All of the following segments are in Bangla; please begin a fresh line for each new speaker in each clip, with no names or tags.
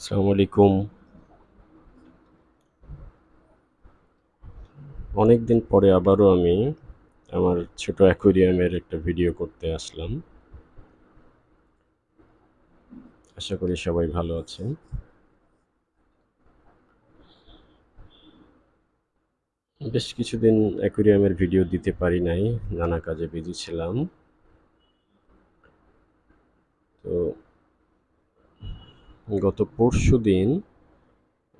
আসসালামু আলাইকুম। অনেক দিন পরে আবারও আমি আমার ছোট অ্যাকোরিয়ামের একটা ভিডিও করতে আসলাম। আশা করি সবাই ভালো আছেন। বেশ কিছুদিন অ্যাকোরিয়ামের ভিডিও দিতে পারি নাই, নানা কাজে বিজি ছিলাম তো গত পরশু দিন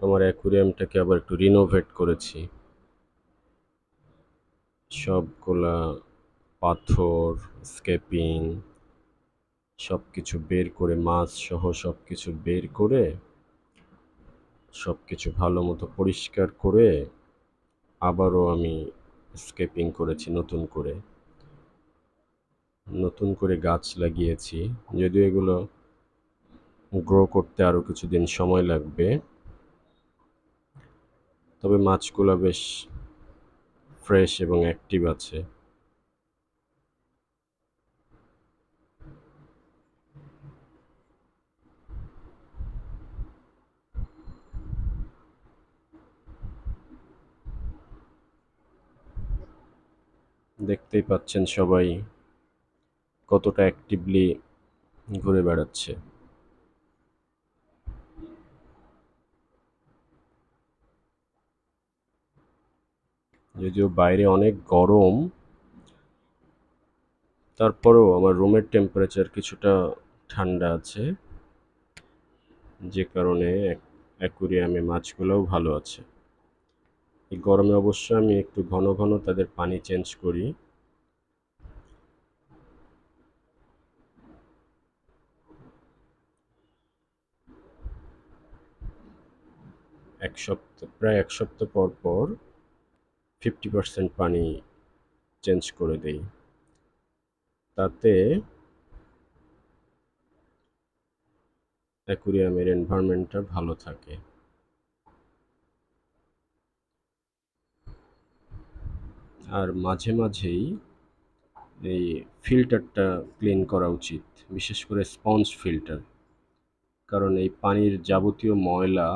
আমার অ্যাকুরিয়ামটাকে আবার একটু রিনোভেট করেছি। সবগুলা পাথর স্কেপিং সব কিছু বের করে, মাছ সহ সব কিছু বের করে সব কিছু ভালো মতো পরিষ্কার করে আবারও আমি স্কেপিং করেছি নতুন করে। নতুন করে গাছ লাগিয়েছি। যদিও এগুলো গ্রো করতে আরও কিছুদিন সময় লাগবে। তবে মাছগুলো বেশ ফ্রেশ এবং অ্যাক্টিভ আছে। দেখতেই পাচ্ছেন সবাই কতটা অ্যাক্টিভলি ঘুরে বেড়াচ্ছে। যদিও বাইরে অনেক গরম, তারপরেও আমার রুমের টেম্পারেচার কিছুটা ঠান্ডা আছে। যে কারণে অ্যাকুরিয়ামে মাছগুলোও ভালো আছে। এই গরমে অবশ্য আমি একটু ঘন ঘন তাদের পানি চেঞ্জ করি। এক সপ্তাহ প্রায় এক সপ্তাহ পর পর ফিফটি পার্সেন্ট পানি চেঞ্জ করে দেই। তাতে অ্যাকুরিয়ামের এনভায়রনমেন্টটা ভালো থাকে। আর মাঝে মাঝেই এই ফিল্টারটা ক্লিন করা উচিত, বিশেষ করে স্পঞ্জ ফিল্টার। কারণ এই পানির যাবতীয় ময়লা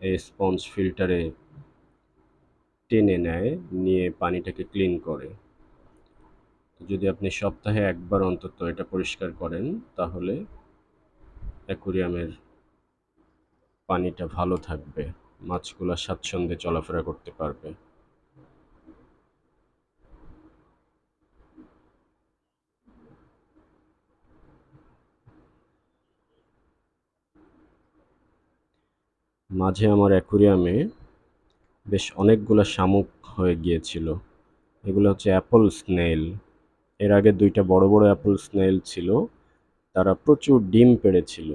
এই স্পঞ্জ ফিল্টারে টেনে নেয়, নিয়ে পানিটাকে ক্লিন করে। যদি আপনি সপ্তাহে একবার অন্তত এটা পরিষ্কার করেন, তাহলে অ্যাকুরিয়ামের পানিটা ভালো থাকবে, মাছগুলো স্বাচ্ছন্দ্যে চলাফেরা করতে পারবে। মাঝে আমার অ্যাকুরিয়ামে বেশ অনেকগুলো শামুক হয়ে গিয়েছিল। এগুলো হচ্ছে অ্যাপল স্নেল এর আগে দুইটা বড় বড় অ্যাপল স্নেল ছিল। তারা প্রচুর ডিম পেড়েছিল।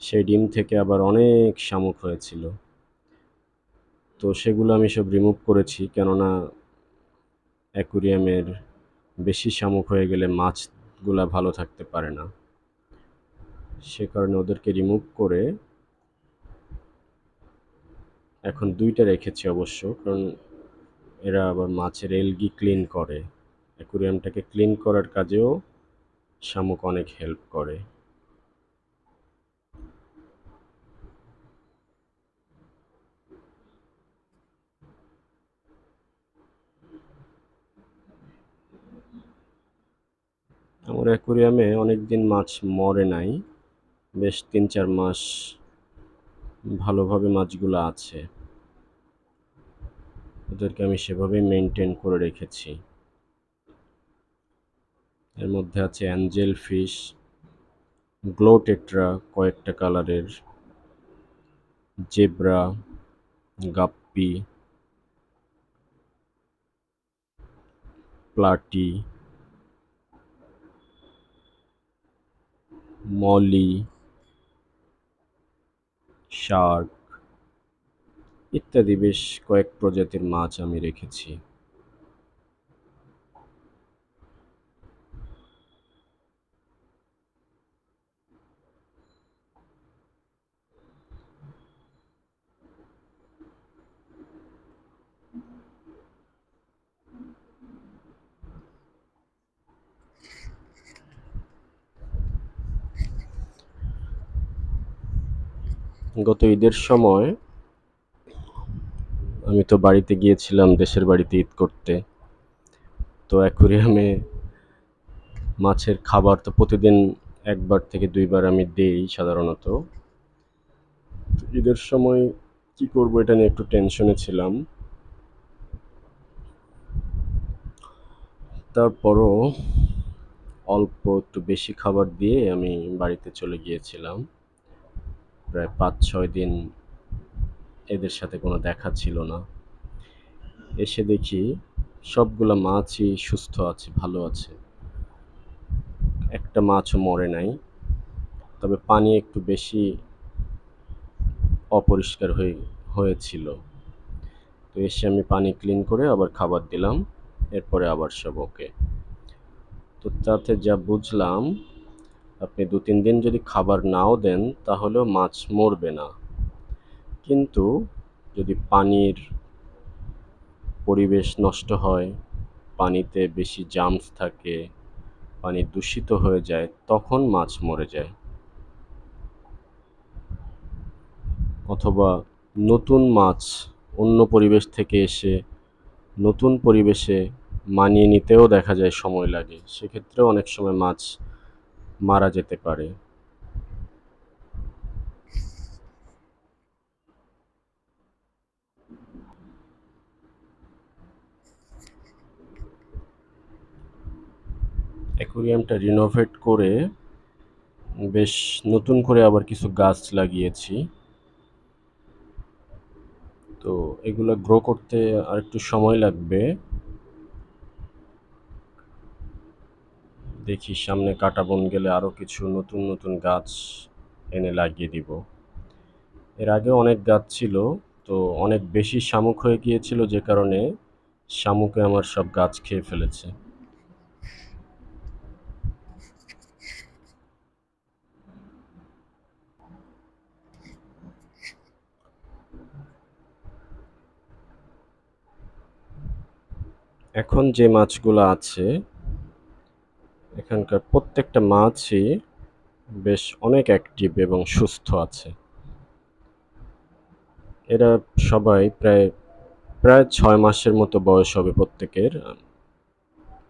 সেই ডিম থেকে আবার অনেক শামুক হয়েছিল। তো সেগুলো আমি সব রিমুভ করেছি, কেননা অ্যাকুরিয়ামের বেশি শামুক হয়ে গেলে মাছগুলা ভালো থাকতে পারে না। সে কারণে ওদেরকে রিমুভ করে এখন দুইটা রেখেছি অবশ্য, কারণ এরা আবার মাছের এলগি ক্লিন করে। অ্যাকুরিয়ামটাকে ক্লিন করার কাজেও শামুক অনেক হেল্প করে। আমার অ্যাকুরিয়ামে অনেক দিন মাছ মরে নাই, বেশ তিন চার মাস ভালোভাবে মাছগুলো আছে। ওদেরকে আমি সেভাবেই মেনটেন করে রেখেছি। এর মধ্যে আছে অ্যাঞ্জেল ফিশ গ্লোটেট্রা কয়েকটা কালারের zebra guppy platy molly shark ইত্যাদি বেশ কয়েক প্রজাতির মাছ আমি রেখেছি। গত ঈদের সময় আমি তো বাড়িতে গিয়েছিলাম, দেশের বাড়িতে ঈদ করতে। তো অ্যাকুরিয়ামে মাছের খাবার তো প্রতিদিন একবার থেকে দুইবার আমি দেই সাধারণত। ঈদের সময় কি করব এটা নিয়ে একটু টেনশনে ছিলাম। তারপরও অল্প একটু বেশি খাবার দিয়ে আমি বাড়িতে চলে গিয়েছিলাম। প্রায় পাঁচ, ছয় দিন এদের সাথে কোনো দেখা ছিল না। এসে দেখি সবগুলা মাছই সুস্থ আছে, ভালো আছে। একটা মাছও মরে নাই। তবে পানি একটু বেশি অপরিষ্কার হয়ে, হয়েছিল। তো এসে আমি পানি ক্লিন করে আবার খাবার দিলাম, এরপরে আবার সব ওকে। তো তাতে যা বুঝলাম আপনি দু তিন দিন যদি খাবার নাও দেন, তাহলেও মাছ মরবে না। কিন্তু যদি পানির পরিবেশ নষ্ট হয়, পানিতে বেশি জামস থাকে, পানি দূষিত হয়ে যায়, তখন মাছ মরে যায়। অথবা নতুন মাছ অন্য পরিবেশ থেকে এসে নতুন পরিবেশে মানিয়ে নিতেও দেখা যায় সময় লাগে। সেক্ষেত্রেও অনেক সময় মাছ মারা যেতে পারে। অ্যাকুরিয়ামটা রিনোভেট করে বেশ নতুন করে আবার কিছু গাছ লাগিয়েছি। তো এগুলো গ্রো করতে আর একটু সময় লাগবে। দেখি সামনে কাটা বন গেলে আরও কিছু নতুন নতুন গাছ এনে লাগিয়ে দিব। এর আগে অনেক গাছ ছিল, তো অনেক বেশি শামুক হয়ে গিয়েছিল যে কারণে শামুকে আমার সব গাছ খেয়ে ফেলেছে। এখন যে মাছগুলো আছে এখানকার প্রত্যেকটা মাছই বেশ অনেক অ্যাক্টিভ এবং সুস্থ আছে। এরা সবাই প্রায় প্রায় ছয় মাসের মতো বয়স হবে প্রত্যেকের।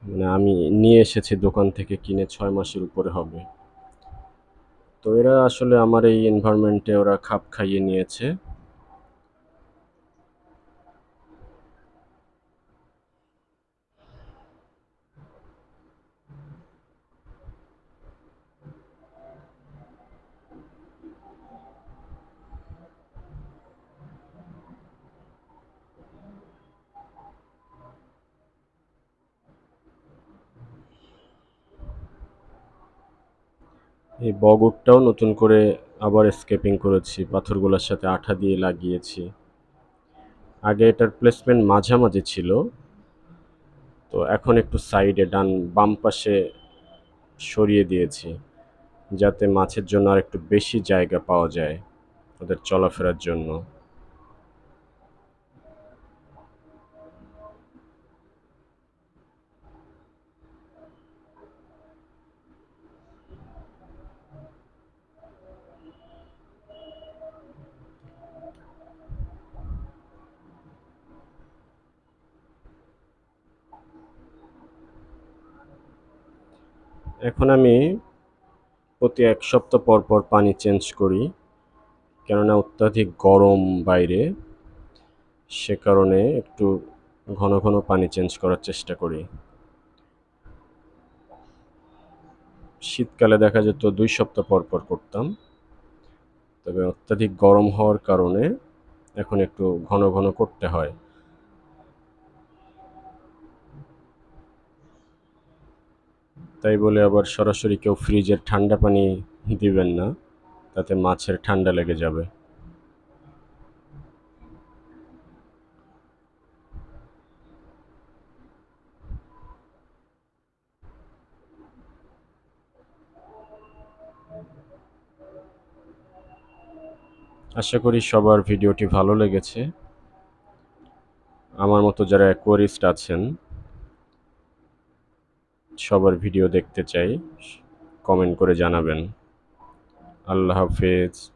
মানে আমি নিয়ে এসেছি দোকান থেকে কিনে ছয় মাসের উপরে হবে। তো এরা আসলে আমার এই এনভায়রনমেন্টে ওরা খাপ খাইয়ে নিয়েছে। এই বগুটটাও নতুন করে আবার স্কেপিং করেছি, পাথরগুলোর সাথে আঠা দিয়ে লাগিয়েছি। আগে এটার প্লেসমেন্ট মাঝামাঝি ছিল। তো এখন একটু সাইডে ডান বাম পাশে সরিয়ে দিয়েছি, যাতে মাছের জন্য আর একটু বেশি জায়গা পাওয়া যায় ওদের চলাফেরার জন্য। এখন আমি প্রতি এক সপ্তাহ পর পর পানি চেঞ্জ করি, কেননা অত্যাধিক গরম বাইরে। সে কারণে একটু ঘন ঘন পানি চেঞ্জ করার চেষ্টা করি। শীতকালে দেখা যেত দুই সপ্তাহ পর পর করতাম, তবে অত্যাধিক গরম হওয়ার কারণে এখন একটু ঘন ঘন করতে হয়। তাই বলে আবার সরাসরি কেউ ফ্রিজের ঠান্ডা পানি দিবেন না, তাতে মাছের ঠান্ডা লেগে যাবে। আশা করি সবার ভিডিওটি ভালো লেগেছে। আমার মতো যারা অ্যাকোয়ারিস্ট আছেন সবার ভিডিও দেখতে চাই। কমেন্ট করে জানাবেন। আল্লাহ হাফেজ।